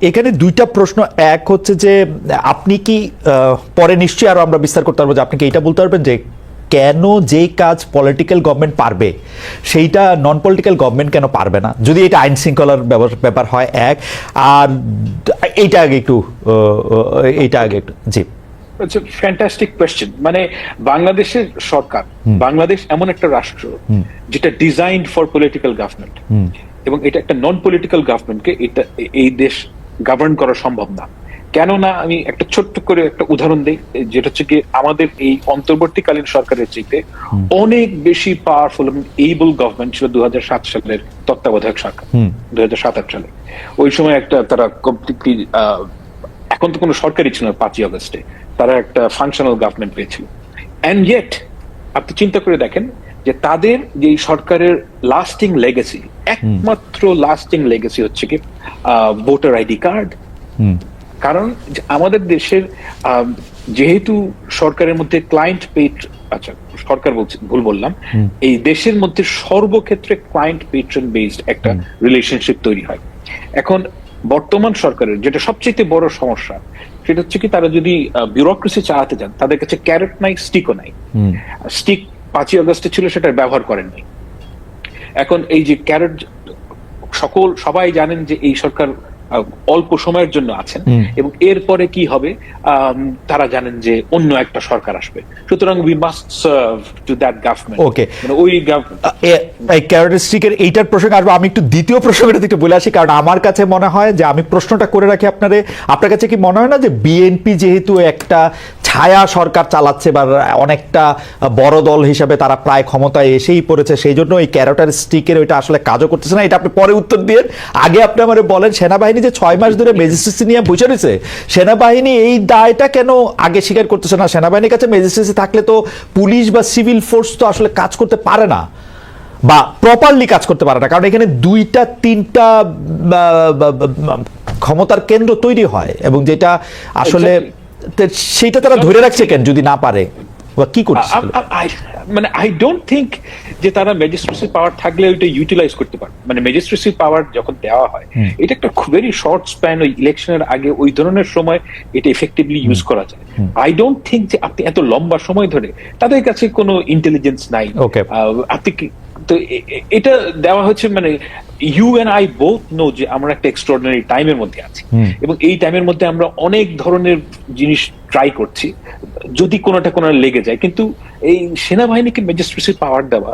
এখানে দুইটা প্রশ্ন। এক হচ্ছে যে আপনি কি পরে নিশ্চয়ই আরও আমরা বিস্তার করতে পারব যে আপনি কি এটা বলতে পারবেন যে কেন যে কাজ পলিটিক্যাল গভর্নমেন্ট পারবে সেইটা নন পলিটিক্যাল গভর্নমেন্ট কেন পারবে না? যদি এটা আইন শৃঙ্খলার ব্যাপার- হয় এক। আর এইটা আগে একটু এইটা আগে একটু জি। ফ্যান্টাস্টিক কোয়েশ্চেন মানে বাংলাদেশের সরকার বাংলাদেশ এমন একটা রাষ্ট্র যেটা ডিজাইন্ড ফর পলিটিক্যাল গভর্নমেন্ট এবং এটা একটা নন পলিটিক্যাল গভর্নমেন্টকে এটা এই দেশ গভর্ন করা সম্ভব না। কেননা আমি একটা ছোট্ট করে একটা উদাহরণ দিই যেটা হচ্ছে কি আমাদের এই অন্তর্বর্তীকালীন সরকারের চাইতে অনেক বেশি পাওয়ারফুল এবং এইবল গভর্নমেন্ট ছিল দু সালের তত্ত্বাবধায়ক সরকার দু সালে। ওই সময় একটা তারা কমপ্লিটলি এখন তো কোনো সরকারই ছিল না পাঁচই আগস্টে। তারা একটা ফাংশনাল গভর্নমেন্ট পেয়েছিল। অ্যান্ড ইয়েট আপনি চিন্তা করে দেখেন যে তাদের যে সরকারের লাস্টিং লেগেসি একমাত্র লাস্টিং লেগেসি হচ্ছে কি ভোটার আইডি কার্ড কারণ আমাদের দেশের যেহেতু সরকারের মধ্যে ক্লায়েন্ট পেট আচ্ছা সরকার বলছি ভুল বললাম এই দেশের মধ্যে সর্বক্ষেত্রে ক্লায়েন্ট পেট্রন বেসড একটা রিলেশনশিপ তৈরি হয়। এখন বর্তমান সরকারের যেটা সবচেয়ে বড় সমস্যা সেটা হচ্ছে কি তারা যদি বিউরোক্রেসি চালাতে যান তাদের কাছে ক্যারেট নাই স্টিকও নাই। স্টিক পাঁচই অগস্টে ছিল সেটার ব্যবহার করেননি এখন এই যে ক্যারেট, সকল, সবাই জানেন যে এই সরকার অল্প সময়ের জন্য আছেন। এবং এরপরে কি হবে? তারা জানেন যে অন্য একটা সরকার আসবে। সুতরাং we must serve to that government okay ওই ক্যারেক্টারিস্টিকের এইটার প্রসঙ্গে আসব। আমি একটু দ্বিতীয় প্রসঙ্গটা একটু বলে আসি কারণ আমার কাছে মনে হয় যে আমি প্রশ্নটা করে রাখি আপনারে। আপনার কাছে কি মনে হয় না যে বিএনপি যেহেতু একটা ছায়া সরকার চালাচ্ছে বা অনেকটা বড় দল হিসাবে তারা প্রায় ক্ষমতায় এসেই পড়েছে সেই জন্য এই ক্যারেক্টারিস্টিকের ওইটা আসলে কাজও করতেছে না। এটা আপনি পরে উত্তর দিয়ে আগে আপনি আমার বলেন সেনাবাহিনী যে ছয় মাস ধরে ম্যাজিস্ট্রেসি নিয়ে বসে রয়েছে সেনাবাহিনী এই দায়টা কেন আগে স্বীকার করতেছে না? সেনাবাহিনীর কাছে ম্যাজিস্ট্রেসি থাকলে তো পুলিশ বা সিভিল ফোর্স তো আসলে কাজ করতে পারে না বা প্রপারলি কাজ করতে পারে না কারণ এখানে দুইটা তিনটা ক্ষমতার কেন্দ্র তৈরি হয় এবং যেটা আসলে সেইটা তারা ধরে রাখছে কেন যদি না পারে? বা কি করছে মানে আই ডোন্ট থিঙ্ক যে তারা ম্যাজিস্ট্রেসি পাওয়ার থাকলে ওইটা ইউটিলাইজ করতে পারে মানে ম্যাজিস্ট্রেসি পাওয়ার যখন দেওয়া হয় এটা একটা ভেরি শর্ট স্প্যান ওই ইলেকশনের আগে ওই ধরনের সময় এটা এফেক্টিভলি ইউজ করা যায়। আই ডোন্ট থিঙ্ক যে আপনি এত লম্বা সময় ধরে তাদের কাছে কোনো ইন্টেলিজেন্স নাই। আপনি তো এটা দেওয়া হচ্ছে মানে you and I both know যে আমরা একটা এক্সট্রাঅর্ডিনারি টাইমের মধ্যে আছি। এবং এই টাইমের মধ্যে আমরা অনেক ধরনের জিনিস ট্রাই করছি যদি কোনোটা কোনো লেগে যায়। কিন্তু এই সেনাবাহিনীকে ম্যাজিস্ট্রেসি পাওয়ার দেওয়া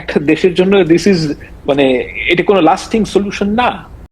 একটা দেশের জন্য দিস ইজ মানে এটা কোনো লাস্টিং সলিউশন না।